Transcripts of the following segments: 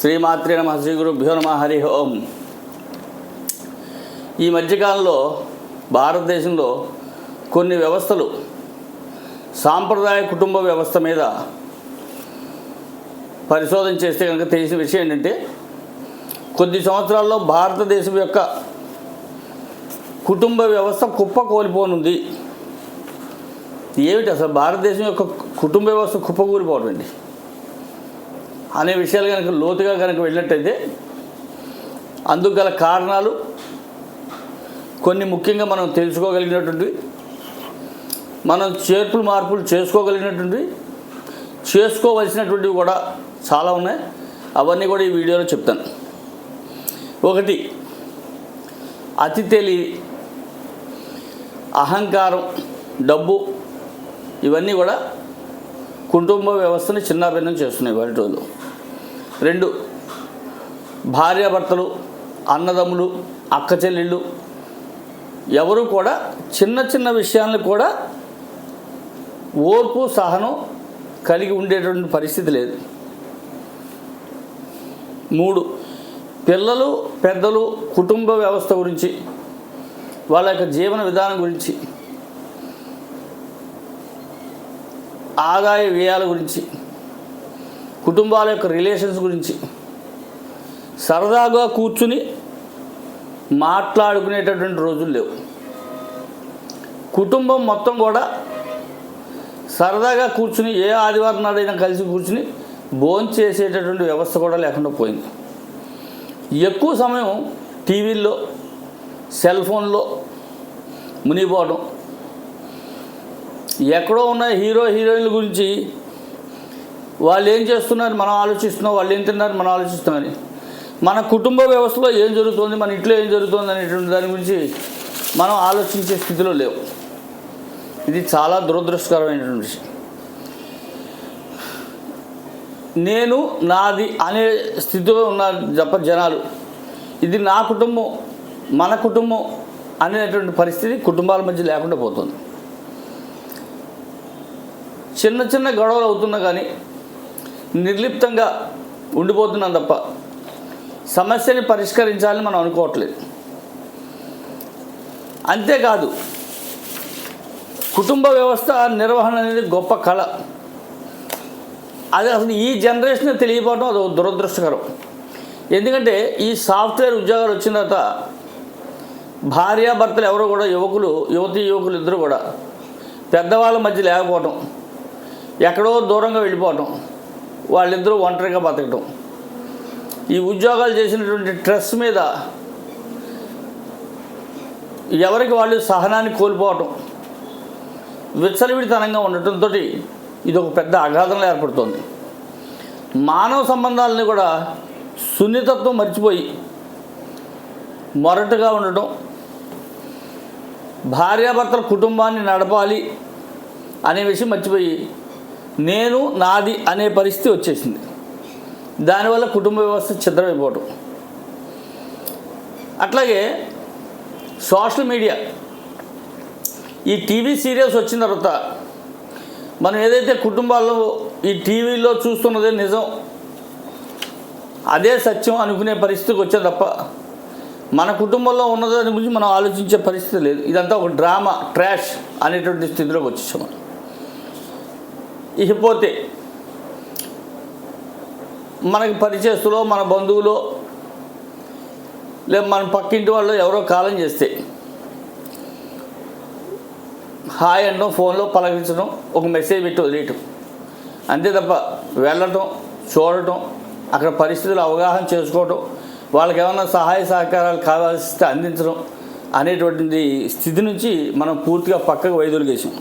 శ్రీమాత్రి నమ శ్రీ గురుభ్యో నమ హరి ఓం. ఈ మధ్యకాలంలో భారతదేశంలో కొన్ని వ్యవస్థలు సాంప్రదాయ కుటుంబ వ్యవస్థ మీద పరిశోధన చేస్తే కనుక తెలిసిన విషయం ఏంటంటే కొద్ది సంవత్సరాల్లో భారతదేశం యొక్క కుటుంబ వ్యవస్థ కుప్ప కోల్పోనుంది. ఏమిటి అసలు భారతదేశం యొక్క కుటుంబ వ్యవస్థ కుప్పకూలిపోవడం అండి? అనే విషయాలు కనుక లోతుగా కనుక వెళ్ళినట్టయితే అందుకు గల కారణాలు కొన్ని ముఖ్యంగా మనం తెలుసుకోగలిగినటువంటివి మనం చేర్పులు మార్పులు చేసుకోగలిగినటువంటివి చేసుకోవలసినటువంటివి కూడా చాలా ఉన్నాయి. అవన్నీ కూడా ఈ వీడియోలో చెప్తాను. ఒకటి అతి తెలివి అహంకారం డబ్బు ఇవన్నీ కూడా కుటుంబ వ్యవస్థని చిన్నాభిన్నం చేస్తున్నాయి వాటి రోజులు. రెండు భార్యాభర్తలు అన్నదమ్ములు అక్క చెల్లెళ్ళు. ఎవరు కూడా చిన్న చిన్న విషయాలను కూడా ఓర్పు సహనం కలిగి ఉండేటువంటి పరిస్థితి లేదు. మూడు పిల్లలు పెద్దలు కుటుంబ వ్యవస్థ గురించి వాళ్ళ యొక్క జీవన విధానం గురించి ఆదాయ వ్యయాల గురించి కుటుంబాల యొక్క రిలేషన్స్ గురించి. సరదాగా కూర్చుని మాట్లాడుకునేటటువంటి రోజులు లేవు. కుటుంబం మొత్తం కూడా సరదాగా కూర్చుని ఏ ఆదివారం నాడైనా కలిసి కూర్చుని భోంచేసేటటువంటి వ్యవస్థ కూడా లేకుండా పోయింది. ఎక్కువ సమయం టీవీల్లో సెల్ ఫోన్లో మునిగిపోవడం ఎక్కడో ఉన్న హీరో హీరోయిన్ల గురించి వాళ్ళు ఏం చేస్తున్నారు? మనం ఆలోచిస్తున్నాం. వాళ్ళు ఏం తిన్నారు? మనం ఆలోచిస్తున్నామని మన కుటుంబ వ్యవస్థలో ఏం జరుగుతుంది? మన ఇంట్లో ఏం జరుగుతుంది? అనేటువంటి దాని గురించి మనం ఆలోచించే స్థితిలో లేవు. ఇది చాలా దురదృష్టకరమైనటువంటి విషయం. నేను నాది అనే స్థితిలో ఉన్న జప జనాలు ఇది నా కుటుంబం మన కుటుంబం అనేటువంటి పరిస్థితి కుటుంబాల మధ్య లేకుండా పోతుంది. చిన్న చిన్న గొడవలు అవుతున్నా కానీ నిర్లిప్తంగా ఉండిపోతున్నాం తప్ప సమస్యని పరిష్కరించాలని మనం అనుకోవట్లేదు. అంతేకాదు కుటుంబ వ్యవస్థ నిర్వహణ అనేది గొప్ప కళ. అది అసలు ఈ జనరేషన్ తెలియపోవడం అది దురదృష్టకరం. ఎందుకంటే ఈ సాఫ్ట్వేర్ ఉద్యోగాలు వచ్చిన తర్వాత భార్యాభర్తలు ఎవరు కూడా యువకులు యువతి యువకులు ఇద్దరు కూడా పెద్దవాళ్ళ మధ్య లేకపోవటం ఎక్కడో దూరంగా వెళ్ళిపోవటం వాళ్ళిద్దరూ ఒంటరిగా బతకటం. ఈ ఉద్యోగాలు చేసినటువంటి స్ట్రెస్ మీద ఎవరికి వాళ్ళు సహనాన్ని కోల్పోవటం విచ్చలవిడితనంగా ఉండటంతో ఇది ఒక పెద్ద అగాధంలో ఏర్పడుతోంది. మానవ సంబంధాలని కూడా సున్నితత్వం మర్చిపోయి మొరటుగా ఉండటం భార్యాభర్తల కుటుంబాన్ని నడపాలి అనే విషయం మర్చిపోయి నేను నాది అనే పరిస్థితి వచ్చేసింది. దానివల్ల కుటుంబ వ్యవస్థ ఛిద్రమైపోవటం అట్లాగే సోషల్ మీడియా. ఈ టీవీ సీరియల్స్ వచ్చిన తర్వాత మనం ఏదైతే కుటుంబాల్లో ఈ టీవీలో చూస్తున్నదే నిజం అదే సత్యం అనుకునే పరిస్థితికి వచ్చే తప్ప మన కుటుంబంలో ఉన్నదాని గురించి మనం ఆలోచించే పరిస్థితి లేదు. ఇదంతా ఒక డ్రామా ట్రాష్ అనేటువంటి స్థితిలోకి వచ్చేసాం మనం. ఇకపోతే మనకి పరిచయస్తులో మన బంధువులో లేదా మన పక్కింటి వాళ్ళు ఎవరో కాలం చేస్తే హాయ్ అనడం ఫోన్లో పలకరించడం ఒక మెసేజ్ పెట్టి వదిలేయటం. అంతే తప్ప వెళ్ళటం చూడటం అక్కడ పరిస్థితులు అవగాహన చేసుకోవటం వాళ్ళకి ఏమైనా సహాయ సహకారాలు కావాల్సి అందించడం అనేటువంటి స్థితి నుంచి మనం పూర్తిగా పక్కకు వైదొలిగేసాం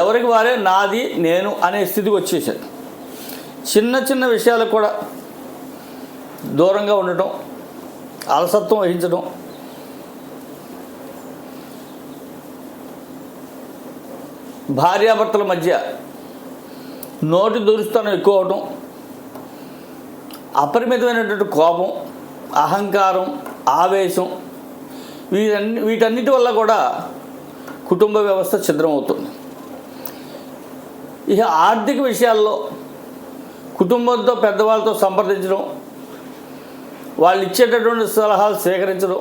ఎవరికి వారే నాది నేను అనే స్థితికి వచ్చేసారు. చిన్న చిన్న విషయాలకు కూడా దూరంగా ఉండటం అలసత్వం వహించడం భార్యాభర్తల మధ్య నోటి దురుస్తనం ఎక్కువ అవటం అపరిమితమైనటువంటి కోపం అహంకారం ఆవేశం వీటన్ని వీటన్నిటి వల్ల కూడా కుటుంబ వ్యవస్థ ఛిద్రం అవుతుంది ఇక ఆర్థిక విషయాల్లో కుటుంబంతో పెద్దవాళ్ళతో సంప్రదించడం వాళ్ళు ఇచ్చేటటువంటి సలహాలు స్వీకరించడం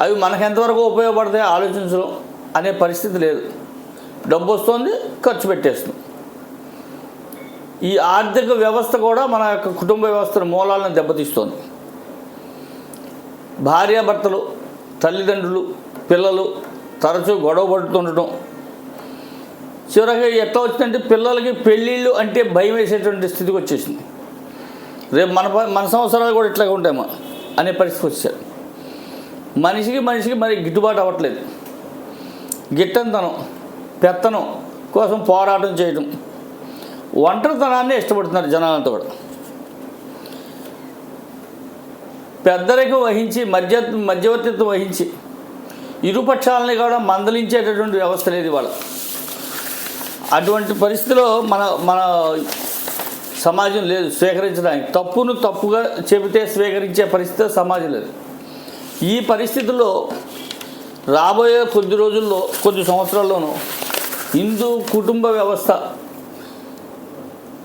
అవి మనకు ఎంతవరకు ఉపయోగపడతాయో ఆలోచించడం అనే పరిస్థితి లేదు. డబ్బు వస్తుంది ఖర్చు పెట్టేస్తుంది ఈ ఆర్థిక వ్యవస్థ కూడా మన యొక్క కుటుంబ వ్యవస్థను మూలాలను దెబ్బతీస్తుంది. భార్యాభర్తలు తల్లిదండ్రులు పిల్లలు తరచూ గొడవ పడుతుండటం చివరగా ఎట్లా వచ్చిందంటే పిల్లలకి పెళ్ళిళ్ళు అంటే భయం వేసేటువంటి స్థితికి వచ్చేసింది. రేపు మన మన సంవత్సరాలు కూడా ఇట్లాగే ఉంటామా అనే పరిస్థితి వచ్చారు మనిషికి మనిషికి మరి గిట్టుబాటు అవ్వట్లేదు. గిట్టంతనం పెత్తనం కోసం పోరాటం చేయడం ఒంటరితనాన్ని ఇష్టపడుతున్నారు జనాలంతా కూడా. పెద్దరికం వహించి మధ్య మధ్యవర్తిత్వం వహించి ఇరుపక్షాలని కూడా మందలించేటటువంటి వ్యవస్థ లేదు ఇవాళ. అటువంటి పరిస్థితిలో మన మన సమాజం లేదు స్వీకరించడానికి. తప్పును తప్పుగా చెబితే స్వీకరించే పరిస్థితి సమాజం లేదు. ఈ పరిస్థితుల్లో రాబోయే కొద్ది రోజుల్లో కొద్ది సంవత్సరాల్లోనూ హిందూ కుటుంబ వ్యవస్థ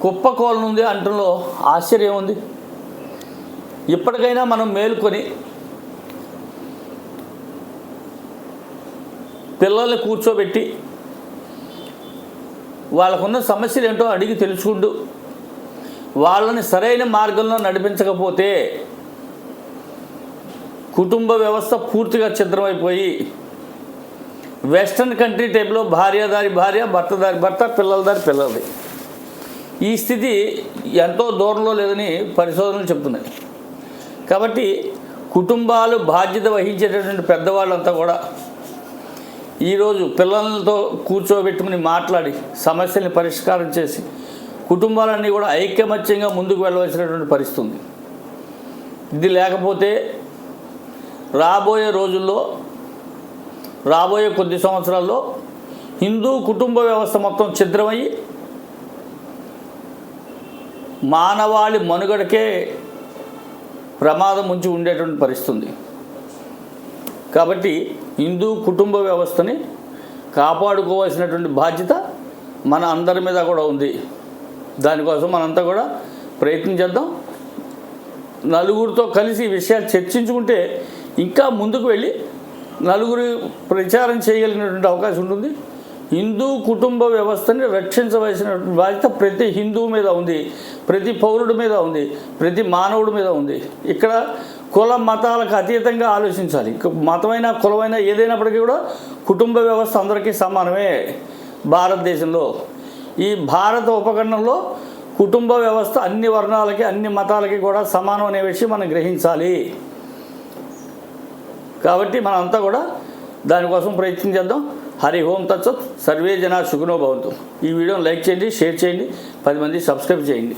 కుప్పకోలనుంది అంటంలో ఆశ్చర్యం ఉంది. ఇప్పటికైనా మనం మేలుకొని పిల్లల్ని కూర్చోబెట్టి వాళ్ళకున్న సమస్యలు ఏంటో అడిగి తెలుసుకుంటూ వాళ్ళని సరైన మార్గంలో నడిపించకపోతే కుటుంబ వ్యవస్థ పూర్తిగా ఛిద్రమైపోయి వెస్ట్రన్ కంట్రీ టైప్లో భార్య దారి భార్య భర్త దారి భర్త పిల్లల దారి పిల్లలది. ఈ స్థితి ఎంతో దూరంలో లేదని పరిశోధనలు చెప్తున్నాయి. కాబట్టి కుటుంబాలు బాధ్యత వహించేటటువంటి పెద్దవాళ్ళంతా కూడా ఈరోజు పిల్లలతో కూర్చోబెట్టుకుని మాట్లాడి సమస్యల్ని పరిష్కారం చేసి కుటుంబాలన్నీ కూడా ఐక్యమత్యంగా ముందుకు వెళ్ళవలసినటువంటి పరిస్థితి ఉంది. ఇది లేకపోతే రాబోయే రోజుల్లో రాబోయే కొద్ది సంవత్సరాల్లో హిందూ కుటుంబ వ్యవస్థ మొత్తం ఛిద్రమయ్యి మానవాళి మనుగడకే ప్రమాదం ఉంచి ఉండేటువంటి పరిస్థితి ఉంది. కాబట్టి హిందూ కుటుంబ వ్యవస్థని కాపాడుకోవాల్సినటువంటి బాధ్యత మన అందరి మీద కూడా ఉంది. దానికోసం మనంతా కూడా ప్రయత్నం చేద్దాం. నలుగురితో కలిసి ఈ విషయాలు చర్చించుకుంటే ఇంకా ముందుకు వెళ్ళి నలుగురు ప్రచారం చేయగలిగినటువంటి అవకాశం ఉంటుంది. హిందూ కుటుంబ వ్యవస్థని రక్షించవలసినటువంటి బాధ్యత ప్రతి హిందువు మీద ఉంది. ప్రతి పౌరుడి మీద ఉంది. ప్రతి మానవుడి మీద ఉంది. ఇక్కడ కుల మతాలకు అతీతంగా ఆలోచించాలి. మతమైన కులమైన ఏదైనప్పటికీ కూడా కుటుంబ వ్యవస్థ అందరికీ సమానమే భారతదేశంలో. ఈ భారత ఉపఖండంలో కుటుంబ వ్యవస్థ అన్ని వర్ణాలకి అన్ని మతాలకి కూడా సమానం అనే విషయం మనం గ్రహించాలి. కాబట్టి మనంతా కూడా దానికోసం ప్రయత్నం చేద్దాం. హరి ఓం తత్సత్. సర్వే జనా సుఖనో భవంతు. ఈ వీడియోని లైక్ చేయండి షేర్ చేయండి పది మంది సబ్స్క్రైబ్ చేయండి.